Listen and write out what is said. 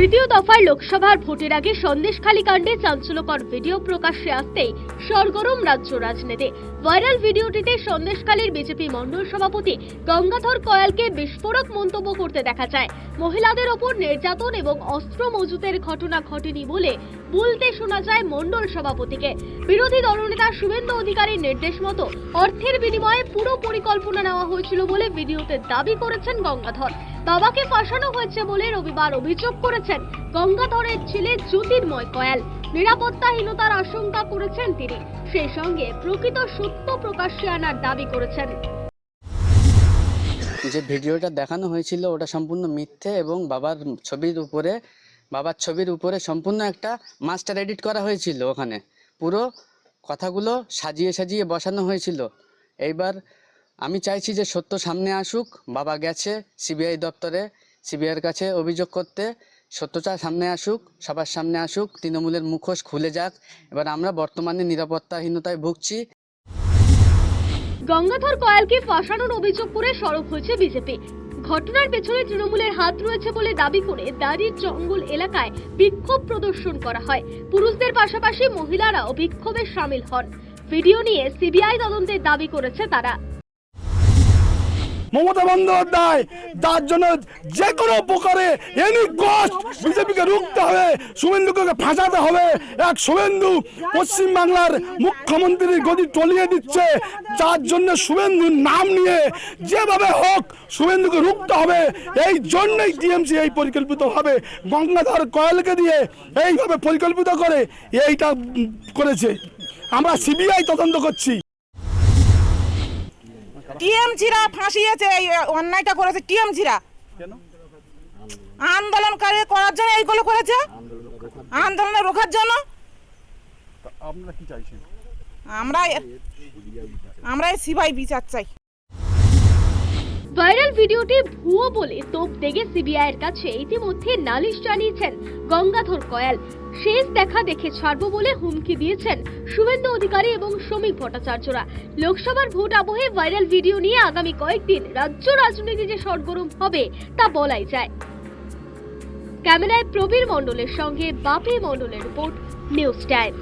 তৃতীয় দফায় লোকসভার ভোটের আগে সন্দেশখালী কাণ্ডে চাঞ্চল্যকর ভিডিও প্রকাশ্যে আসতেই সরগরম রাজ্য রাজনীতি। ভাইরাল ভিডিওটিতে সন্দেশখালীর বিজেপি মণ্ডল সভাপতি গঙ্গাধর কয়ালকে বিস্ফোরক মন্তব্য করতে দেখা যায়। মহিলাদের ওপর নির্যাতন এবং অস্ত্র মজুতের ঘটনা ঘটেনি বলে বলতে শোনা যায় মণ্ডল সভাপতিকে। বিরোধী দলনেতা শুভেন্দু অধিকারীর নির্দেশ মতো অর্থের বিনিময়ে পুরো পরিকল্পনা নেওয়া হয়েছিল বলে ভিডিওতে দাবি করেছেন গঙ্গাধর। বাবাকে ফাঁসানো হয়েছে বলে রবিবার অভিযোগ করেছেন গঙ্গাধরের ছেলে জ্যোতির্ময় কয়াল। নিরাপত্তাহীনতার আশঙ্কা করেছেন তিনি। সেই সঙ্গে প্রকৃত সত্য প্রকাশ্যে আনার দাবি করেছেন। যে ভিডিওটা দেখানো হয়েছিল, ওটা সম্পূর্ণ মিথ্যে এবং বাবার ছবির উপরে বাবার ছবির উপরে সম্পূর্ণ একটা মাস্টার এডিট করা হয়েছিল ওখানে। পুরো কথাগুলো সাজিয়ে সাজিয়ে বসানো হয়েছিল। এইবার আমি চাইছি যে সত্য সামনে আসুক, বাবা গেছে সিবিআই দপ্তরে, সিবিআইয়ের কাছে অভিযোগ করতে, সত্যটা সামনে আসুক, সবার সামনে আসুক, তৃণমূলের মুখোশ খুলে যাক। এবার আমরা বর্তমানে নিরাপত্তাহীনতায় ভুগছি। গঙ্গাধর কয়ালকে ফাঁসানোর অভিযোগ করে সরব হয়েছে বিজেপি। ঘটনার পেছনে তৃণমূলের হাত রয়েছে বলে দাবি করে দাড়ির জঙ্গল এলাকায় বিক্ষোভ প্রদর্শন করা হয়। পুরুষদের পাশাপাশি মহিলারাও বিক্ষোভে সামিল হন। ভিডিও নিয়ে সিবিআই তদন্তের দাবি করেছে তারা। মমতা বন্দ্যোপাধ্যায়, তার জন্য যে কোনো প্রকারে এনি কষ্ট বিজেপিকে রুখতে হবে, শুভেন্দুকে ফাঁসাতে হবে। এক শুভেন্দু পশ্চিম বাংলার মুখ্যমন্ত্রীর গদি টলিয়ে দিচ্ছে, যার জন্য শুভেন্দুর নাম নিয়ে যেভাবে হোক শুভেন্দুকে রুখতে হবে, এই জন্যই টিএমসি এই পরিকল্পিতভাবে গঙ্গাধর কয়েলকে দিয়ে এইভাবে পরিকল্পিত করে এইটা করেছে। আমরা সিবিআই তদন্ত করছি। টিএমজিরা ফাঁসিয়েছে এই অন্যায়টা করেছে টিএমজিরা আন্দোলনকারী করার জন্য এইগুলো করেছে? আন্দোলনে রোখার জন্য? আপনারা কি চাইছেন? আমরা আমরা সিবাই বিচার চাই। ভাইরাল ভিডিওটি ভুয়ো বলে তোপ দেগে সিবিআই এর কাছে ইতিমধ্যে নালিশ জানিয়েছেন গঙ্গাধর কয়াল। শেষ দেখা দেখে ছাড়বো বলে হুমকি দিয়েছেন শুভেন্দু অধিকারী এবং শ্রমিক ভট্টাচার্যরা। লোকসভার ভোট আবহে ভাইরাল ভিডিও নিয়ে আগামী কয়েকদিন রাজ্য রাজনীতি যে সরগরম হবে তা বলাই যায়। ক্যামেরায় প্রবীর মণ্ডলের সঙ্গে বাপি মণ্ডলের রিপোর্ট, নিউজ টাইম।